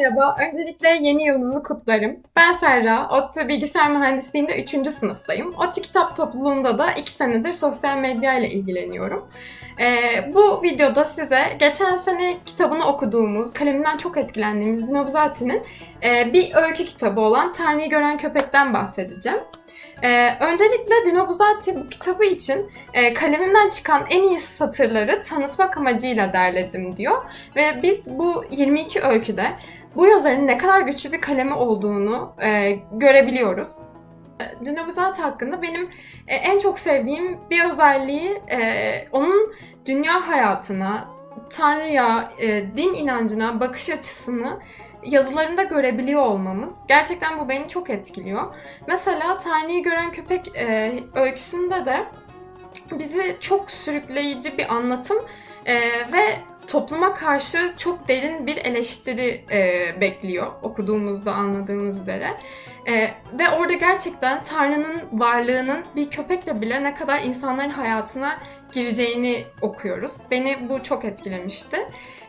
Merhaba, öncelikle yeni yılınızı kutlarım. Ben Serra, ODTÜ Bilgisayar Mühendisliği'nde 3. sınıftayım. ODTÜ Kitap Topluluğu'nda da 2 senedir sosyal medya ile ilgileniyorum. Ee, bu videoda size geçen sene kitabını okuduğumuz, kaleminden çok etkilendiğimiz Dino Buzzati'nin e, bir öykü kitabı olan Tanrı'yı Gören Köpek'ten bahsedeceğim. Ee, öncelikle Dino Buzzati bu kitabı için e, kalemimden çıkan en iyi satırları tanıtmak amacıyla derledim diyor. Ve biz bu 22 öyküde bu yazarın ne kadar güçlü bir kalemi olduğunu e, görebiliyoruz. E, Dino Buzzati hakkında benim e, en çok sevdiğim bir özelliği e, onun dünya hayatına, Tanrı'ya, e, din inancına bakış açısını yazılarında görebiliyor olmamız. Gerçekten bu beni çok etkiliyor. Mesela Tanrı'yı gören köpek e, öyküsünde de bizi çok sürükleyici bir anlatım e, ve topluma karşı çok derin bir eleştiri e, bekliyor okuduğumuzda anladığımız üzere. E, ve orada gerçekten Tanrı'nın varlığının bir köpekle bile ne kadar insanların hayatına gireceğini okuyoruz. Beni bu çok etkilemişti.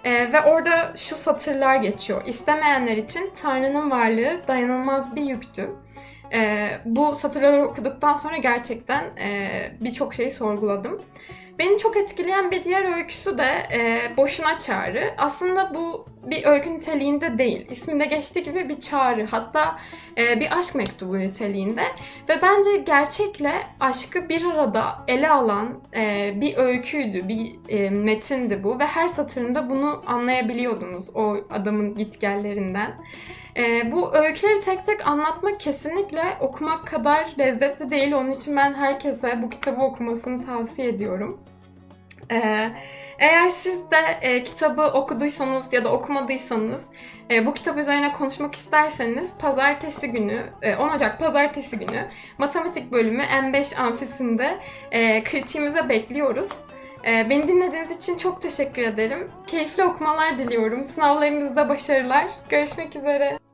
E, ve orada şu satırlar geçiyor. İstemeyenler için Tanrı'nın varlığı dayanılmaz bir yüktü. E, bu satırları okuduktan sonra gerçekten e, birçok şeyi sorguladım. Beni çok etkileyen bir diğer öyküsü de e, Boşuna Çağrı. Aslında bu bir öykü niteliğinde değil. İsminde geçtiği gibi bir çağrı. Hatta e, bir aşk mektubu niteliğinde. Ve bence gerçekle aşkı bir arada ele alan e, bir öyküydü, bir e, metindi bu. Ve her satırında bunu anlayabiliyordunuz o adamın gitgellerinden. E, bu öyküleri tek tek anlatmak kesinlikle okumak kadar lezzetli değil. Onun için ben herkese bu kitabı okumasını tavsiye ediyorum. Ee, eğer siz de e, kitabı okuduysanız ya da okumadıysanız e, bu kitap üzerine konuşmak isterseniz pazartesi günü, e, 10 Ocak pazartesi günü matematik bölümü M5 amfisinde e, kritiğimize bekliyoruz. E, beni dinlediğiniz için çok teşekkür ederim. Keyifli okumalar diliyorum. Sınavlarınızda başarılar. Görüşmek üzere.